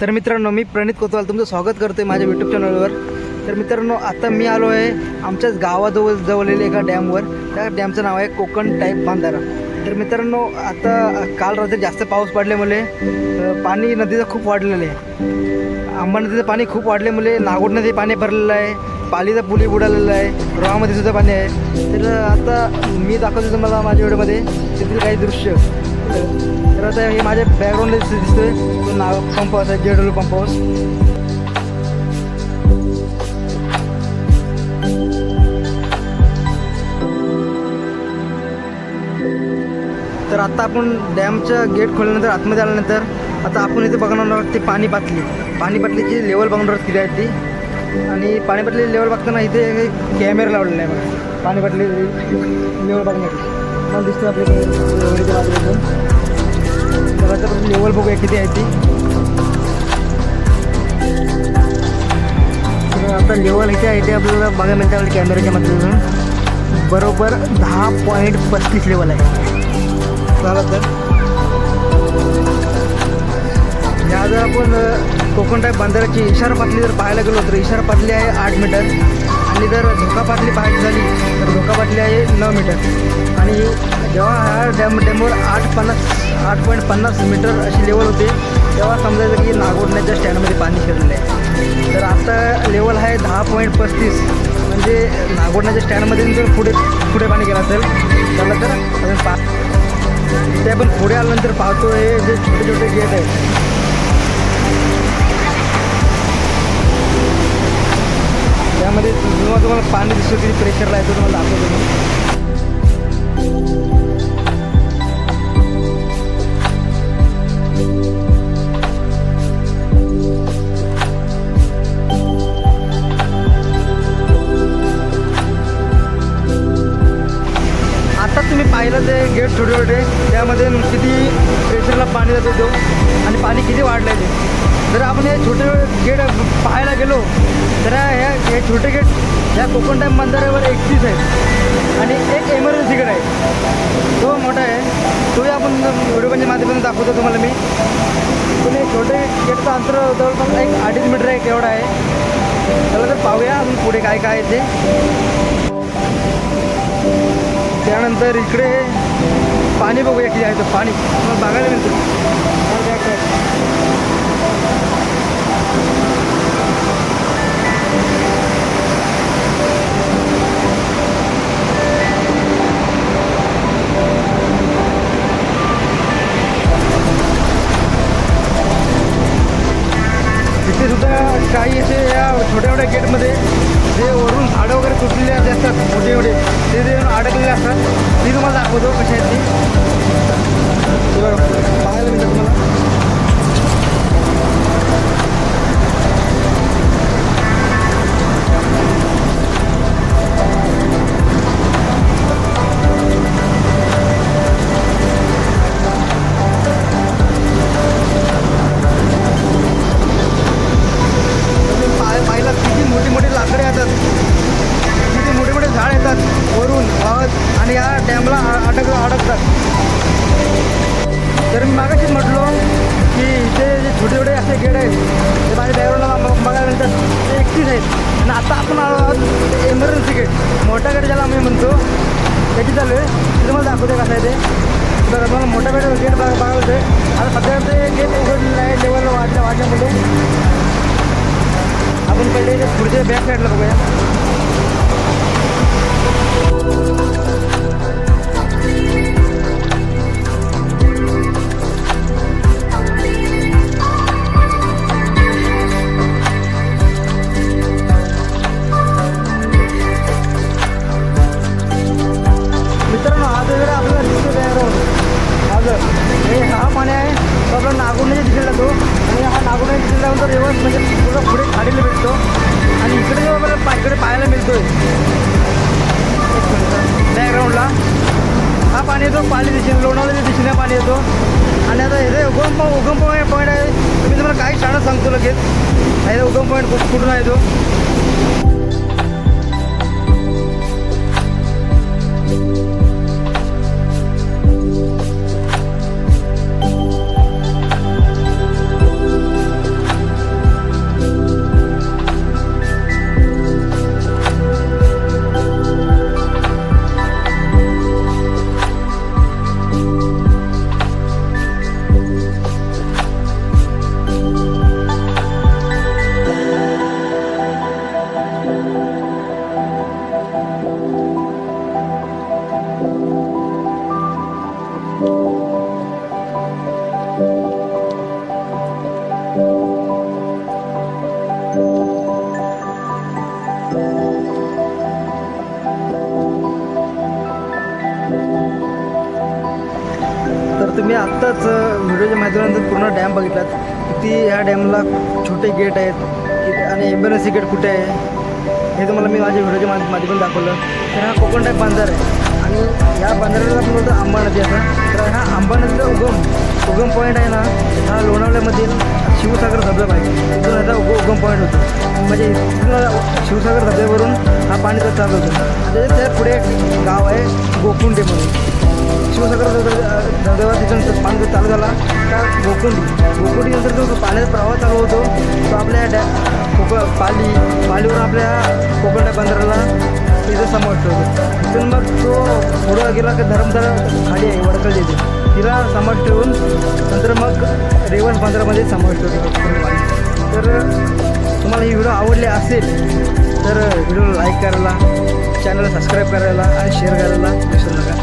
तर मित्रांनो मी प्रणित कोतवाल तुमचं स्वागत करतो आहे माझ्या यूट्यूब चॅनलवर तर मित्रांनो आता मी आलो आहे आमच्याच गावाजवळ जवळलेल्या एका डॅमवर. त्या डॅमचं नाव आहे कोकण टाईप बांधारा. तर मित्रांनो आता काल रात्री जास्त पाऊस पडल्यामुळे पाणी नदीचं खूप वाढलेलं आहे. आंबा नदीचं पाणी खूप वाढल्यामुळे नागोड नदी पाणी भरलेलं आहे. पालीचा पुली बुडालेला आहे. रोहामध्ये सुद्धा पाणी आहे. तर आता मी दाखवतो तुम्हाला माझ्या व्हिडिओमध्ये. तिथील काही दृश्य. तर आता हे माझ्या बॅकग्राऊंडला दिसतोय. तो नाव पंप हाऊस आहे जे पंप हाऊस तर आता आपण डॅमचं गेट खोलल्यानंतर आतमध्ये आल्यानंतर आता आपण इथे बघणार आहोत ते पाणी बाटली. पाणी बाटलीची लेवल बघणार आहोत किती आहे ती. आणि पाणी बाटली लेवल बघताना इथे कॅमेरा लावलेला आहे बघा. पाणी बाटली लेवल बघण्यासाठी. मला दिसतो आपल्याकडे तर लेवल बघूया किती आहे ती. आता लेवल इथे आहे ते आपल्याला बघा मिळतं आपल्या कॅमेऱ्याच्या माध्यमातून. बरोबर दहा पॉईंट पस्तीस लेवल आहे. झालं तर? या जर आपण कोकण टाईप बांधाराची इशारा पातळी जर पाहायला गेलो तर इशारा पातळी आहे आठ मीटर. आणि जर धोका पातळी पाहायची झाली तर धोका पातळी आहे नऊ मीटर. आणि जेव्हा हा डॅम डॅमवर आठ पन्नास आठ पॉईंट पन्नास मीटर अशी लेवल होते तेव्हा समजायचं की नागोडण्याच्या स्टँडमध्ये पाणी शिरलेलं आहे. तर आता लेवल आहे दहा पॉईंट पस्तीस. म्हणजे नागोडण्याच्या स्टँडमध्ये जर पुढे पुढे पाणी गेलं असेल त्याला तर पा ते आपण पुढे आल्यानंतर पाहतो हे जे छोटे छोटे गेट आहेत. त्यामध्ये जेव्हा तुम्हाला पाणी दिसतो किती प्रेशरला येतो तुम्हाला दाखवतो मी. आता तुम्ही पाहिलं ते गेट छोटे छोटे त्यामध्ये किती प्रेशरला पाणी जातो तो. आणि पाणी किती वाढलं आहे ते. जर आपण हे छोटे गेट पाहायला गेलो तर ह्या हे छोटे गेट ह्या कोकण डॅम बंधाऱ्यावर एकतीस आहे. आणि एक एमर्जन्सी गेट आहे. तो मोठा आहे. तोही आपण व्हिडिओच्या माध्यमातून दाखवतो तुम्हाला मी. पण हे छोटे गेटचं अंतर जवळपास एक अडीच मीटर आहे केवढा आहे. त्याला तर पाहूया अजून पुढे काय काय आहे ते. त्यानंतर इकडे पाणी बघूया किती आहे तर पाणी. बघायला मिळतं. छोट्या मोठ्या गेटमध्ये जे वरून झाडं वगैरे तुटलेले असतात मोठे मोठे ते जे अडकलेले असतात ती तुम्हाला दाखवतो कशी आहेत ती बघा, पाहायला मिळतं तुम्हाला. असे ते माझ्या बॅकग्राऊंडला बघायला मिळतात ते एकतीस आहेत आणि आता आपण आलो आहोत एमर्जन्सी गेट मोठा गेट ज्याला आम्ही म्हणतो त्याची चालू आहे. ते तुम्हाला दाखवते कसं आहे ते. तर मला मोठा गेट गेट बघा बघायला होते. आता सध्या ते गेट उघडलेलं आहे लेवल वाढल्या वाढल्यामुळे आपण पहिले ते पुढच्या बॅक साईडला बघूया. नागोंडच्या जाऊन तो रिवर्स म्हणजे पूर्ण पुढे खाडीला भेटतो आणि इकडे जो आपल्याला पा- इकडे पाहायला मिळतोय. बॅकग्राऊंडला हा पाणी येतो पाली दिशेने लोणावळ्याच्या दिशेने पाणी येतो. आणि आता हे उगम उगम पॉईंट पॉईंट आहे मी तुम्हाला काही शाळा सांगतो लगेच. इथे उगम पॉईंट कुठून आहे तो? तर तुम्ही आत्ताच व्हिडिओच्या माध्यमातून पूर्ण डॅम बघितलात. किती ह्या डॅमला छोटे गेट आहेत. आणि एम्ब्युलन्सी गेट कुठे आहे? हे तुम्हाला मी माझ्या व्हिडिओच्या माध्यमातून दाखवलं. तर हा कोकण डॅम बांधार आहे. आणि या बंदराला बोलतो आंबा नदी असा तर हा आंबा नदीचा उगम उगम पॉईंट आहे ना. हा लोणावळ्यामधील शिवसागर धबधबा आहे. तिथून ह्याचा उग उगम पॉईंट होतो. म्हणजे इथून शिवसागर धबधब्यावरून हा पाणी तर चालू होतो. त्याच्या त्या पुढे गाव आहे गोकुंडे म्हणून. शिवसागर धबधबा तिथून पाणी जर चालू झाला. का गोकुंडी गोकुंडीनंतर जो पाण्याचा प्रवाह चालू होतो. तो आपल्या डॅ कोकण पाली पालीवरून आपल्या कोकणा बंदराला तिथं समजतो तिथून मग तो पुढं गेला की धरमतारा खाली आहे वडकल येते. तिला समाविष्ट ठेवून नंतर मग रेवण बंदरामध्ये समाविष्ट तर तुम्हाला ही व्हिडिओ आवडली असेल तर व्हिडिओ लाईक करायला चॅनलला सबस्क्राईब करायला आणि शेअर करायला विसरू नका.